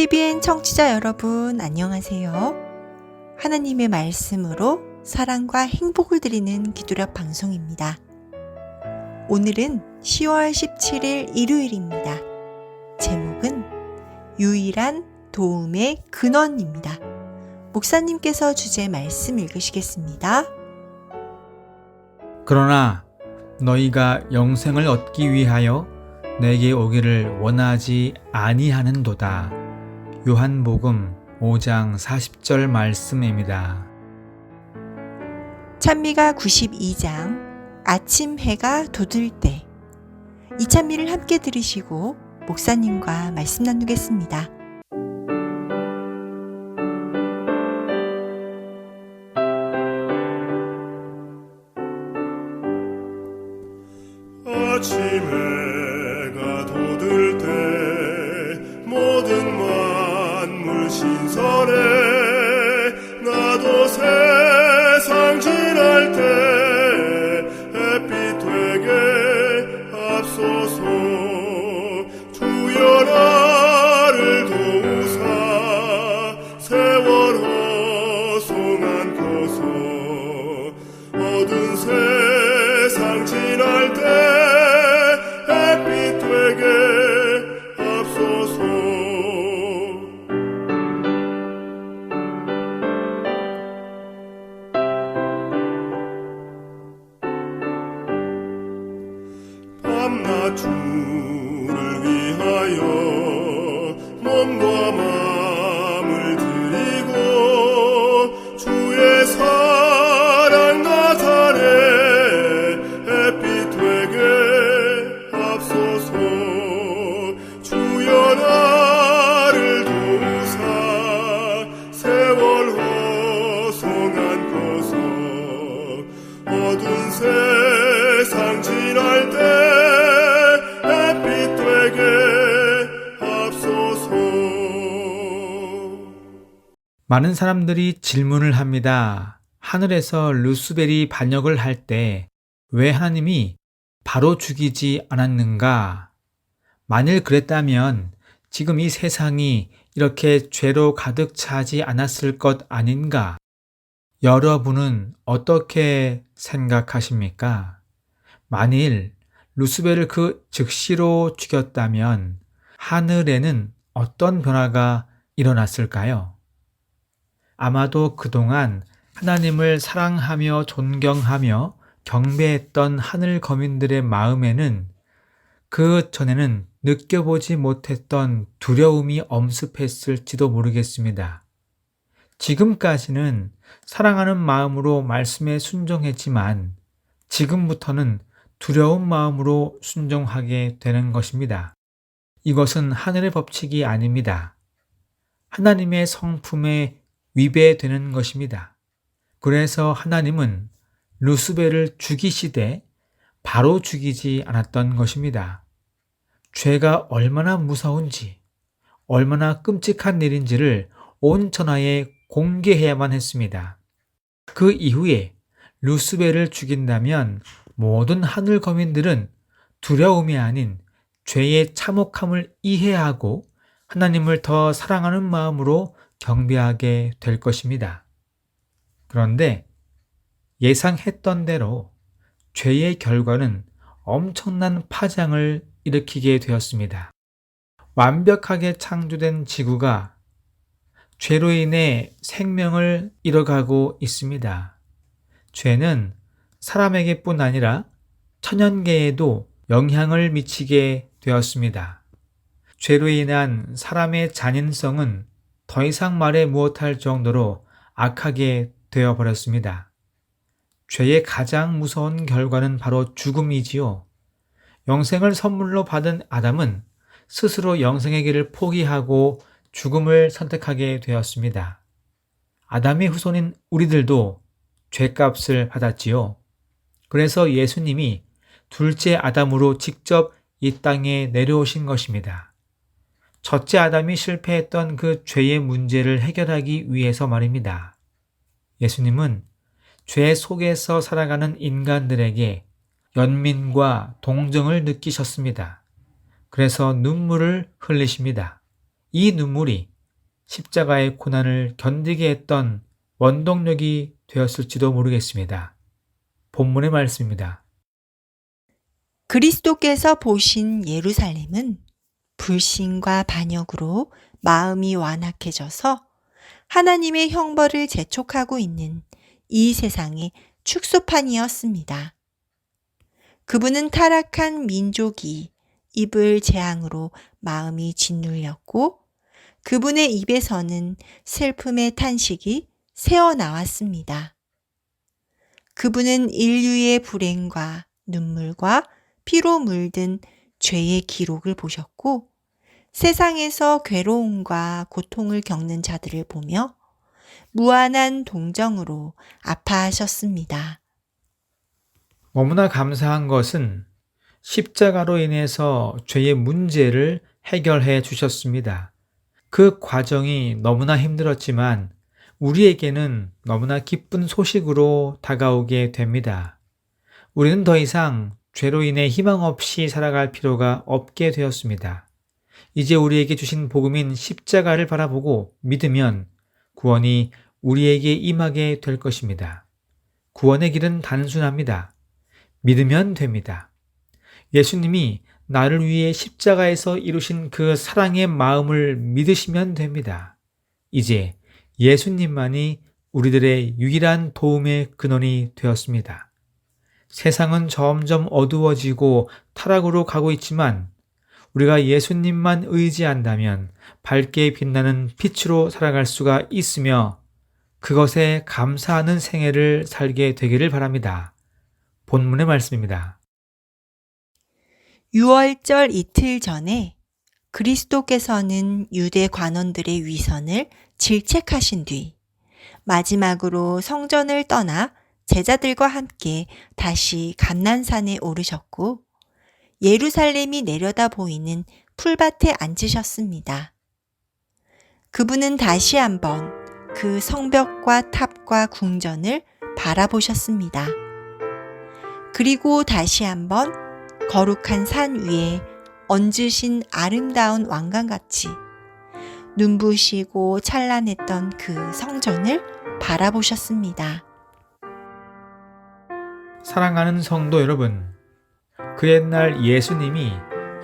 CBN 청취자 여러분, 안녕하세요. 하나님의 말씀으로 사랑과 행복을 드리는 기도력 방송입니다. 오늘은 10월 17일 일요일입니다. 제목은 유일한 도움의 근원입니다. 목사님께서 주제 말씀 읽으시겠습니다. 그러나 너희가 영생을 얻기 위하여 내게 오기를 원하지 아니하는도다. 요한복음 5장 40절 말씀입니다. 찬미가 92장 아침 해가 돋을 때 이 찬미를 함께 들으시고 목사님과 말씀 나누겠습니다. true. 많은 사람들이 질문을 합니다. 하늘에서 루스벨이 반역을 할 때 왜 하나님이 바로 죽이지 않았는가? 만일 그랬다면 지금 이 세상이 이렇게 죄로 가득 차지 않았을 것 아닌가? 여러분은 어떻게 생각하십니까? 만일 루스벨을 그 즉시로 죽였다면 하늘에는 어떤 변화가 일어났을까요? 아마도 그동안 하나님을 사랑하며 존경하며 경배했던 하늘 거민들의 마음에는 그 전에는 느껴보지 못했던 두려움이 엄습했을지도 모르겠습니다. 지금까지는 사랑하는 마음으로 말씀에 순종했지만 지금부터는 두려운 마음으로 순종하게 되는 것입니다. 이것은 하늘의 법칙이 아닙니다. 하나님의 성품에 위배되는 것입니다. 그래서 하나님은 루스벨을 죽이시되 바로 죽이지 않았던 것입니다. 죄가 얼마나 무서운지, 얼마나 끔찍한 일인지를 온 천하에 공개해야만 했습니다. 그 이후에 루스벨을 죽인다면 모든 하늘 거민들은 두려움이 아닌 죄의 참혹함을 이해하고 하나님을 더 사랑하는 마음으로 경배하게 될 것입니다. 그런데 예상했던 대로 죄의 결과는 엄청난 파장을 일으키게 되었습니다. 완벽하게 창조된 지구가 죄로 인해 생명을 잃어가고 있습니다. 죄는 사람에게뿐 아니라 천연계에도 영향을 미치게 되었습니다. 죄로 인한 사람의 잔인성은 더 이상 말해 무엇할 정도로 악하게 되어 버렸습니다. 죄의 가장 무서운 결과는 바로 죽음이지요. 영생을 선물로 받은 아담은 스스로 영생의 길을 포기하고 죽음을 선택하게 되었습니다. 아담의 후손인 우리들도 죄값을 받았지요. 그래서 예수님이 둘째 아담으로 직접 이 땅에 내려오신 것입니다. 첫째 아담이 실패했던 그 죄의 문제를 해결하기 위해서 말입니다. 예수님은 죄 속에서 살아가는 인간들에게 연민과 동정을 느끼셨습니다. 그래서 눈물을 흘리십니다. 이 눈물이 십자가의 고난을 견디게 했던 원동력이 되었을지도 모르겠습니다. 본문의 말씀입니다. 그리스도께서 보신 예루살렘은 불신과 반역으로 마음이 완악해져서 하나님의 형벌을 재촉하고 있는 이 세상의 축소판이었습니다. 그분은 타락한 민족이 입을 재앙으로 마음이 짓눌렸고 그분의 입에서는 슬픔의 탄식이 새어 나왔습니다. 그분은 인류의 불행과 눈물과 피로 물든 죄의 기록을 보셨고 세상에서 괴로움과 고통을 겪는 자들을 보며 무한한 동정으로 아파하셨습니다. 너무나 감사한 것은 십자가로 인해서 죄의 문제를 해결해 주셨습니다. 그 과정이 너무나 힘들었지만 우리에게는 너무나 기쁜 소식으로 다가오게 됩니다. 우리는 더 이상 죄로 인해 희망 없이 살아갈 필요가 없게 되었습니다. 이제 우리에게 주신 복음인 십자가를 바라보고 믿으면 구원이 우리에게 임하게 될 것입니다. 구원의 길은 단순합니다. 믿으면 됩니다. 예수님이 나를 위해 십자가에서 이루신 그 사랑의 마음을 믿으시면 됩니다. 이제 예수님만이 우리들의 유일한 도움의 근원이 되었습니다. 세상은 점점 어두워지고 타락으로 가고 있지만 우리가 예수님만 의지한다면 밝게 빛나는 빛으로 살아갈 수가 있으며 그것에 감사하는 생애를 살게 되기를 바랍니다. 본문의 말씀입니다. 6월절 이틀 전에 그리스도께서는 유대 관원들의 위선을 질책하신 뒤 마지막으로 성전을 떠나 제자들과 함께 다시 감난산에 오르셨고 예루살렘이 내려다 보이는 풀밭에 앉으셨습니다. 그분은 다시 한번 그 성벽과 탑과 궁전을 바라보셨습니다. 그리고 다시 한번 거룩한 산 위에 얹으신 아름다운 왕관같이 눈부시고 찬란했던 그 성전을 바라보셨습니다. 사랑하는 성도 여러분, 그 옛날 예수님이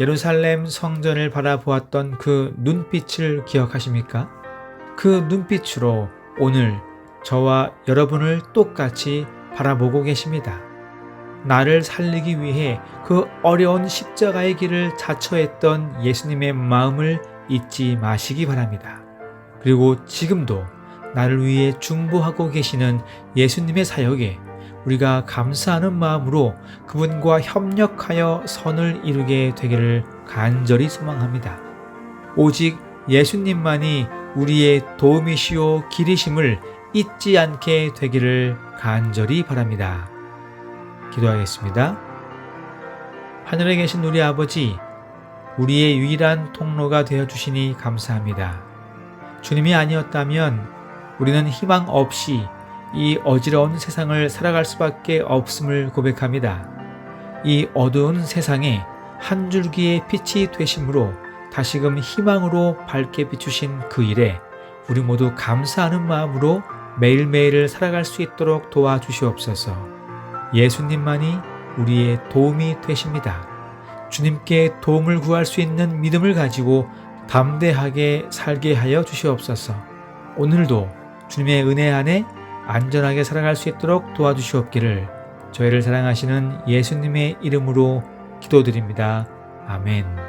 예루살렘 성전을 바라보았던 그 눈빛을 기억하십니까? 그 눈빛으로 오늘 저와 여러분을 똑같이 바라보고 계십니다. 나를 살리기 위해 그 어려운 십자가의 길을 자처했던 예수님의 마음을 잊지 마시기 바랍니다. 그리고 지금도 나를 위해 중보하고 계시는 예수님의 사역에 우리가 감사하는 마음으로 그분과 협력하여 선을 이루게 되기를 간절히 소망합니다. 오직 예수님만이 우리의 도움이시오 길이심을 잊지 않게 되기를 간절히 바랍니다. 기도하겠습니다. 하늘에 계신 우리 아버지, 우리의 유일한 통로가 되어 주시니 감사합니다. 주님이 아니었다면 우리는 희망 없이 이 어지러운 세상을 살아갈 수밖에 없음을 고백합니다. 이 어두운 세상에 한 줄기의 빛이 되심으로 다시금 희망으로 밝게 비추신 그 일에 우리 모두 감사하는 마음으로 매일매일을 살아갈 수 있도록 도와주시옵소서. 예수님만이 우리의 도움이 되십니다. 주님께 도움을 구할 수 있는 믿음을 가지고 담대하게 살게 하여 주시옵소서. 오늘도 주님의 은혜 안에 안전하게 살아갈 수 있도록 도와주시옵기를 저희를 사랑하시는 예수님의 이름으로 기도드립니다. 아멘.